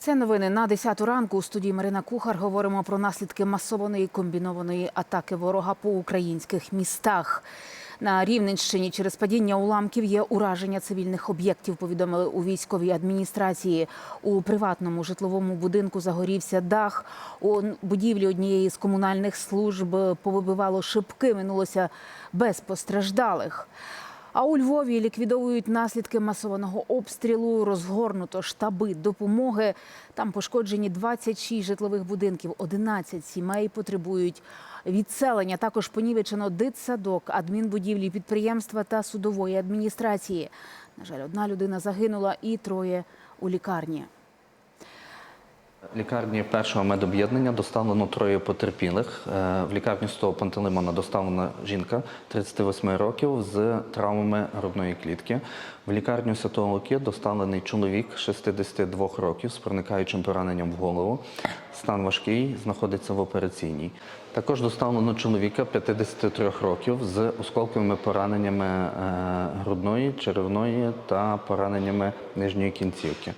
Це новини на 10 ранку. У студії Марина Кухар говоримо про наслідки масованої комбінованої атаки ворога по українських містах. На Рівненщині через падіння уламків є ураження цивільних об'єктів. Повідомили у військовій адміністрації. У приватному житловому будинку загорівся дах. У будівлі однієї з комунальних служб повибивало шибки. Минулося без постраждалих. А у Львові ліквідовують наслідки масованого обстрілу, розгорнуто штаби допомоги. Там пошкоджені 26 житлових будинків, 11 сімей потребують відселення. Також понівечено дитсадок, адмінбудівлі підприємства та судової адміністрації. На жаль, одна людина загинула і троє у лікарні. Лікарні першого медоб'єднання доставлено троє потерпілих. Е, В лікарню 100 Пантелеймона доставлена жінка 38 років з травмами грудної клітки. В лікарню Святого Луки доставлений чоловік 62 років з проникаючим пораненням в голову. Стан важкий, знаходиться в операційній. Також доставлено чоловіка 53 років з осколковими пораненнями е, грудної, черевної та пораненнями нижньої кінцівки.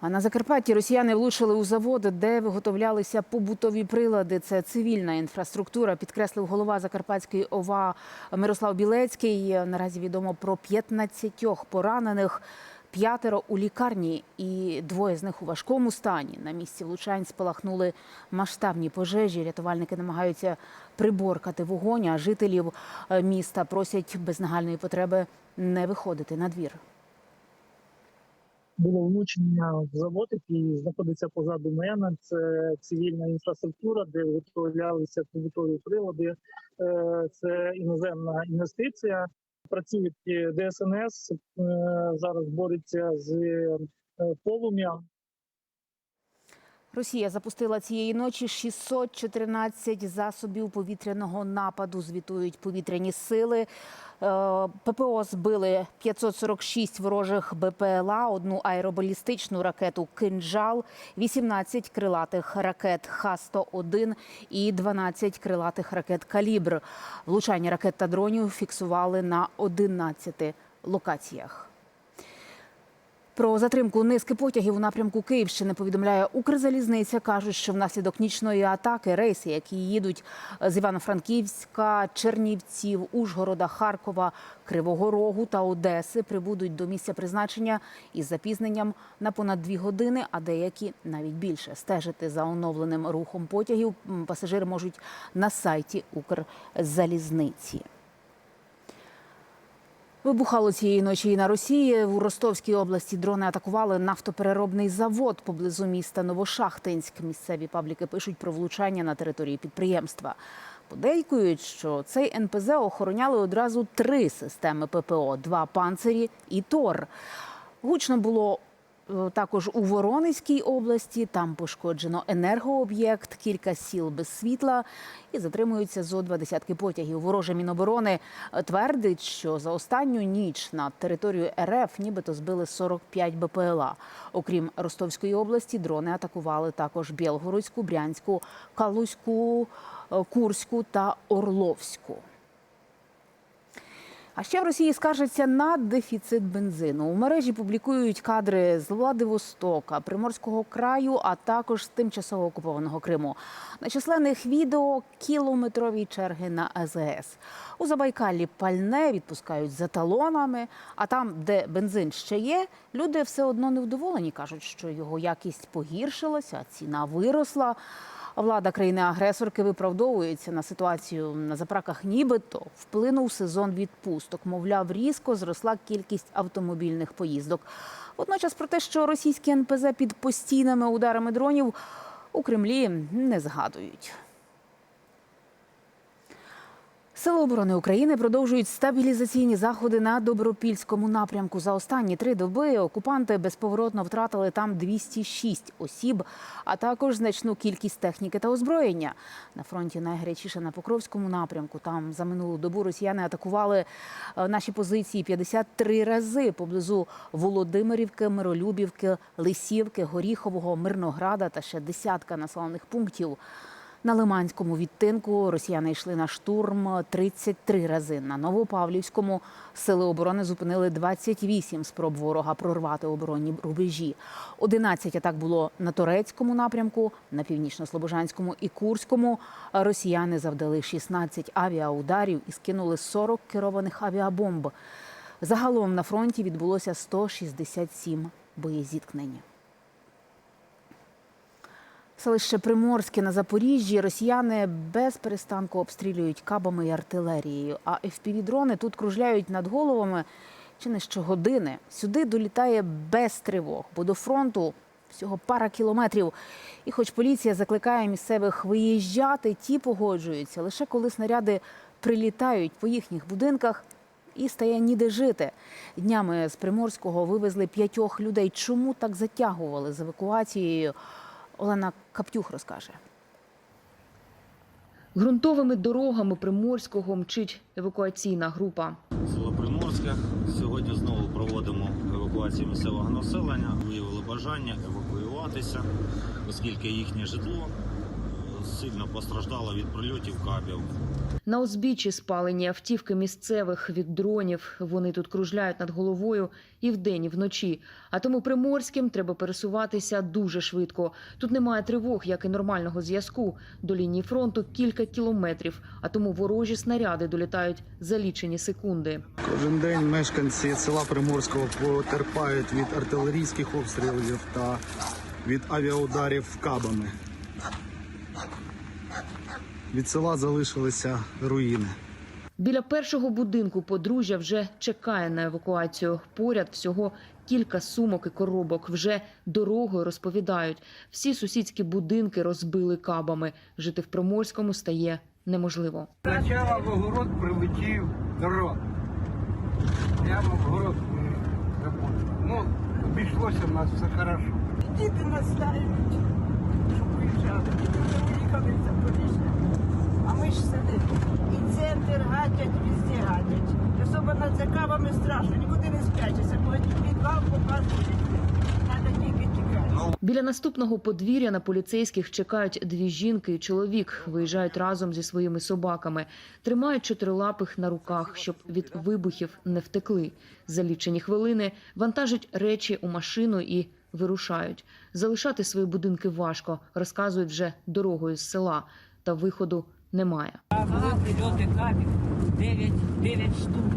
А на Закарпатті росіяни влучили у заводи, де виготовлялися побутові прилади. Це цивільна інфраструктура, підкреслив голова Закарпатської ОВА Мирослав Білецький. Наразі відомо про 15 поранених. П'ятеро у лікарні і двоє з них у важкому стані. На місці влучань спалахнули масштабні пожежі. Рятувальники намагаються приборкати вогонь, а жителів е, міста просять без нагальної потреби не виходити на двір. Було влучення в завод, який знаходиться позаду мене. Це цивільна інфраструктура, де виготовлялися побутові прилади. Е, Це іноземна інвестиція. Працюють ДСНС е, зараз бореться з е, полум'ям. Росія запустила цієї ночі 614 засобів повітряного нападу. Звітують повітряні сили. Е, ППО збили 546 ворожих БПЛА, одну аеробалістичну ракету «Кинджал», 18 крилатих ракет Х-101 і 12 крилатих ракет «Калібр». Влучання ракет та дронів фіксували на 11 локаціях. Про затримку низки потягів у напрямку Київщини повідомляє Укрзалізниця. Кажуть, що внаслідок нічної атаки рейси, які їдуть з Івано-Франківська, Чернівців, Ужгорода, Харкова, Кривого Рогу та Одеси, прибудуть до місця призначення із запізненням на понад дві години, а деякі навіть більше. Стежити за оновленим рухом потягів пасажири можуть на сайті Укрзалізниці. Вибухало цієї ночі і на Росії. У Ростовській області дрони атакували нафтопереробний завод поблизу міста Новошахтинськ. Місцеві пабліки пишуть про влучання на території підприємства. Подейкують, що цей НПЗ охороняли одразу три системи ППО: два панцирі і ТОР. Гучно було також у Воронезькій області. Там пошкоджено енергооб'єкт, кілька сіл без світла і затримуються зо два десятки потягів. Вороже Міноборони е, твердить, що за останню ніч над територією РФ нібито збили 45 БПЛА. Окрім Ростовської області, дрони атакували також Білгородську, Брянську, Калузьку, е, Курську та Орловську. А ще в Росії скаржаться на дефіцит бензину. У мережі публікують кадри з Владивостока, Приморського краю, а також з тимчасово окупованого Криму. На численних відео кілометрові черги на АЗС. У Забайкалі пальне відпускають за талонами. А там, де бензин ще є, люди все одно невдоволені. кажуть, що його якість погіршилася, ціна виросла. Влада країни-агресорки виправдовується на ситуацію на заправках, нібито вплинув сезон відпусток. Мовляв, різко зросла кількість автомобільних поїздок. Водночас про те, що російські НПЗ під постійними ударами дронів у Кремлі не згадують. Сили оборони України продовжують стабілізаційні заходи на Добропільському напрямку. За останні три доби окупанти безповоротно втратили там 206 осіб, а також значну кількість техніки та озброєння. На фронті найгарячіше на Покровському напрямку. Там за минулу добу росіяни атакували е, наші позиції 53 рази поблизу Володимирівки, Миролюбівки, Лисівки, Горіхового, Мирнограда та ще десятка населених пунктів. На Лиманському відтинку росіяни йшли на штурм 33 рази. На Новопавлівському сили оборони зупинили 28 спроб ворога прорвати оборонні рубежі. 11 атак було на турецькому напрямку, на північно-слобожанському і Курському. Росіяни завдали 16 авіаударів і скинули 40 керованих авіабомб. Загалом на фронті відбулося 167 боєзіткнень. Селище Приморське на Запоріжжі росіяни без перестанку обстрілюють кабами і артилерією. А FPV-дрони тут кружляють над головами чи не щогодини. Сюди долітає без тривог, бо до фронту всього пара кілометрів. І хоч поліція закликає місцевих виїжджати, ті погоджуються лише коли снаряди прилітають по їхніх будинках. І стає ніде жити. Днями з Приморського вивезли п'ятьох людей. Чому так затягували з евакуацією? Олена Каптюх розкаже. Грунтовими дорогами Приморського мчить евакуаційна група. Село Приморське. Сьогодні знову проводимо евакуацію місцевого населення. Виявили бажання евакуюватися, оскільки їхнє житло сильно постраждало від прильотів кабів. На узбіччі спалені автівки місцевих від дронів. Вони тут кружляють над головою і вдень, і вночі. А тому приморським треба пересуватися дуже швидко. Тут немає тривог, як і нормального зв'язку. До лінії фронту кілька кілометрів, а тому ворожі снаряди долітають за лічені секунди. Кожен день мешканці села Приморського потерпають від артилерійських обстрілів та від авіаударів кабами. Від села залишилися руїни. Біля першого будинку подружжя вже чекає на евакуацію. Поряд всього кілька сумок і коробок. Вже дорогою розповідають. Всі сусідські будинки розбили кабами. Жити в Приморському стає неможливо. Спочатку в огород прилетів дрон. Прямо в огород. Ну, обійшлося в нас все хорошо. Діти настають, щоб в Запоріжжя. А ми ж сидимо. І центр гадять, везде гадять. Особливо за кавами страшно, нікуди не спрячешся. Показують, тікати. Біля наступного подвір'я на поліцейських чекають дві жінки і чоловік. Виїжджають разом зі своїми собаками, тримають чотирилапих на руках, щоб від вибухів не втекли. За лічені хвилини вантажать речі у машину і вирушають. Залишати свої будинки важко, розказують вже дорогою з села, та виходу немає. Прильоти кабів, 9, 9 штук.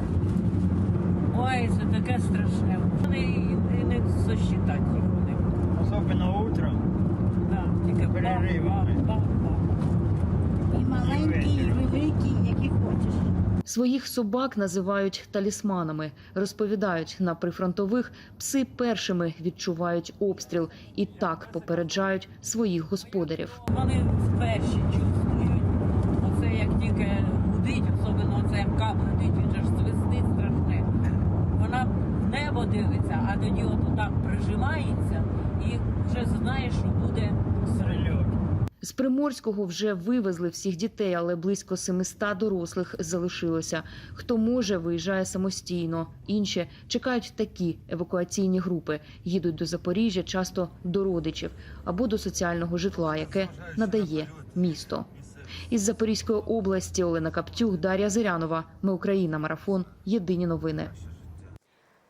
Ой, це таке страшне. Вони і, і не сосчитати їх вони. Особливо утром. Да, тільки Переривами. І маленькі, і великі, які хочеш. Своїх собак називають талісманами. Розповідають, на прифронтових пси першими відчувають обстріл і так попереджають своїх господарів. Вони вперше чувствують. Оце як тільки гудить, особливо оце МК гудить, він ж свистить страшне. Вона в небо дивиться, а тоді от так прижимається і вже знає, що буде Прильот. З Приморського вже вивезли всіх дітей, але близько 700 дорослих залишилося. Хто може, виїжджає самостійно. Інші чекають такі евакуаційні групи. Їдуть до Запоріжжя, часто до родичів або до соціального житла, яке надає місто. Із Запорізької області Олена Каптюх, Дар'я Зирянова. Ми Україна. Марафон. Єдині новини.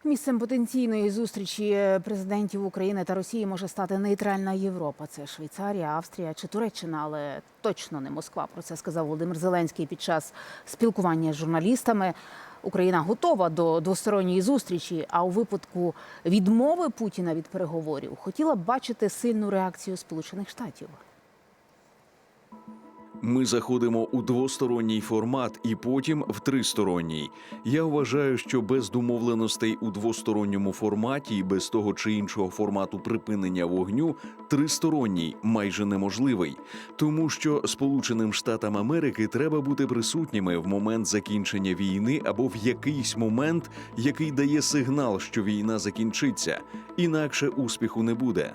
Місцем потенційної зустрічі президентів України та Росії може стати нейтральна Європа. Це Швейцарія, Австрія чи Туреччина, але точно не Москва. Про це сказав Володимир Зеленський під час спілкування з журналістами. Україна готова до двосторонньої зустрічі. А у випадку відмови Путіна від переговорів хотіла б бачити сильну реакцію Сполучених Штатів. Ми заходимо у двосторонній формат і потім в тристоронній. Я вважаю, що без домовленостей у двосторонньому форматі і без того чи іншого формату припинення вогню тристоронній майже неможливий, тому що Сполученим Штатам Америки треба бути присутніми в момент закінчення війни або в якийсь момент, який дає сигнал, що війна закінчиться, інакше успіху не буде.